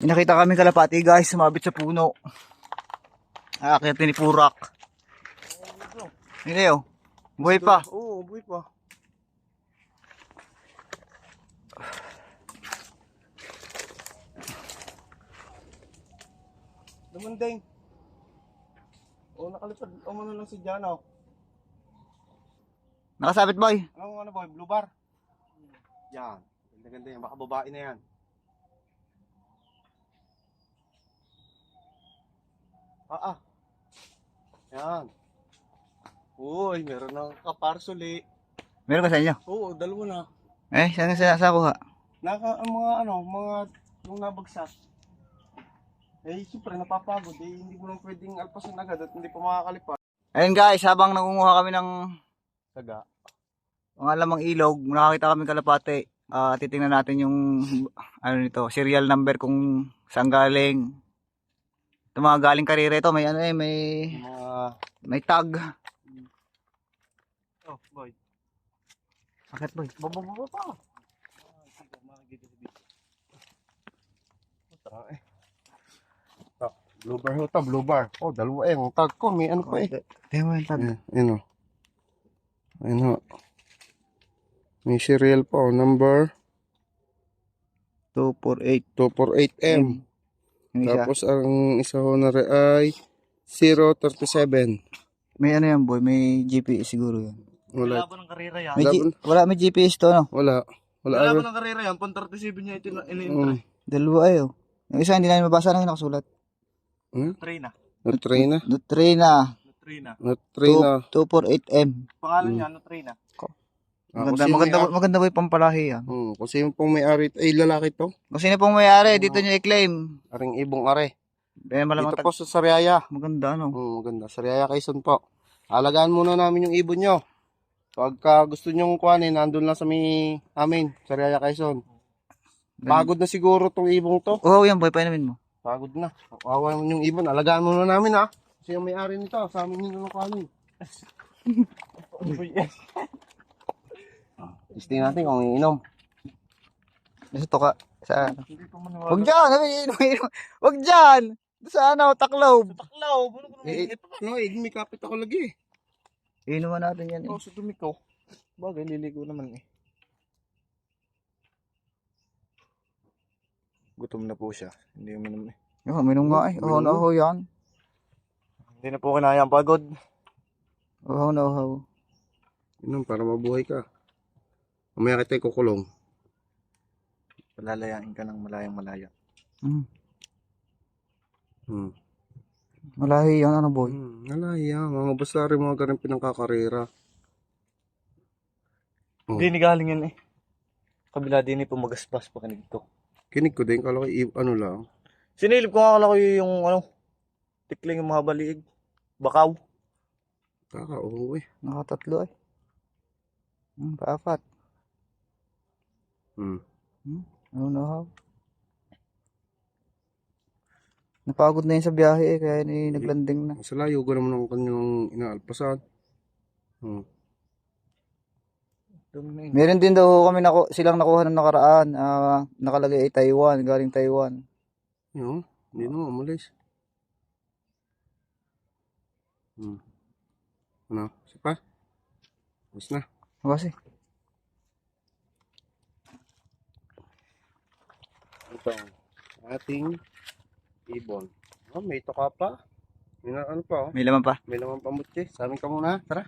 May nakita kami kalapati guys, sumabit sa puno. Aakyat ni Purak. Hindi oh. Buhay pa. Oo, buhay pa. Dumundeng. Oo, nakalipad. O ano lang si Jano. Nakasabit boy. Ano ano boy, blue bar? Yan. Ganda ganda yan. Baka babae na yan. Ah ah. Yan. Uy, meron ng kaparsuli. Meron ka sa inyo? Oo, dalawa na. Eh, saan sa sa kuha? Naka, ang mga ano, mga yung nabagsak. Eh, siyempre, napapagod. Eh, hindi mo lang pwedeng alpasan agad at hindi pa makakalipat. Ayun guys, habang nangunguha kami ng Saga. mga lamang ilog, nakakita kami kalapati. Ah, titingnan natin yung ano nito, serial number kung saan galing. Ito mga galing karera ito, may ano eh, may Mga, may tag. oh, boy. Bakit boy? Baba, baba pa. eh. Ah, Blue bar ho to, blue bar. Oh, dalawa eh. Ang tag ko, may ano pa eh. Mo yung tag. Ayan, ayan o. Ayan o. May serial pa o. Number 248. 248M. Yung isa. Tapos ang isa ho na rin ay 037. May ano yan boy, may GPS siguro yan. Wala. Laban ng karera yan. May G- Laban- wala may GPS to no. Wala. Wala. Wala. ng karera yan. Pang 37 niya ito na Mm. in-entry. Dalawa ay oh. Yung isa hindi namin mabasa na yung nakasulat. Hmm? Train na. Na-train na. Train na. Train na. Na-train na. 248M. Pangalan niya, ano train na. Ah, Maganda, maganda, may- maganda boy pampalahi yan. Hmm, kung sino pong may-ari, ay lalaki to. Kung sino pong may-ari, dito nyo i-claim. Aring ibong are. Eh, malamang Dito tag- po sa Sariaya. Maganda ano. Hmm, maganda. Sariaya Quezon po. Alagaan muna namin yung ibon nyo. Pagka gusto nyong kuhanin, nandun lang sa may amin, Sariaya Quezon. Pagod na siguro tong ibong to. Oo, yan boy, painumin mo. Pagod na. Awa naman yung ibon. Alagaan muna namin ha. Kasi yung may-ari nito, sa amin yun ang kuhanin. Testing natin kung iinom. Nasa toka. Sa ano. Huwag dyan! Sabi, inom, inom. Huwag dyan! Sa ano, taklob. Taklaw. Ano ko Eh, no, eh, may kapit ako lagi eh. Inuman natin yan eh. Oh, sa dumi ko. Bagay, liligo naman eh. Gutom na po siya. Hindi mo naman eh. Oh, minum nga eh. Oo, na oh, yan. Hindi na po kinaya ang pagod. Oo, na oh. Inom para mabuhay ka. Mamaya kita kukulong. Palalayain ka ng malayang malaya. Mm. Hmm. Malahi yan, ano boy. Hmm, nalaya. Mga basari, mga ganun pinangkakarera. Oh. Hindi ni galing yan eh. Kabila din eh, pumagaspas pa kanig ko. Kinig ko din, kala ko ano lang. Sinilip ko nga akala ko yung ano, tikling yung mga baliig. Bakaw. Kakauho eh. Nakatatlo eh. Hmm, paapat. Hmm. Ano na oh. Napagod na yun sa biyahe eh, kaya ni naglanding na. Sa layo ko naman ang kanyang inaalpasan. Hmm. Meron din daw kami nako silang nakuha ng nakaraan. ah, nakalagay ay Taiwan, galing Taiwan. Yun, hindi na umalis. Hmm. Ano? Isa pa? Tapos na. Kasi, Ito ang ating ibon. Oh, may toka pa. May ano pa oh. may laman pa. May naman pamutsi. Sa amin ka muna. Tara.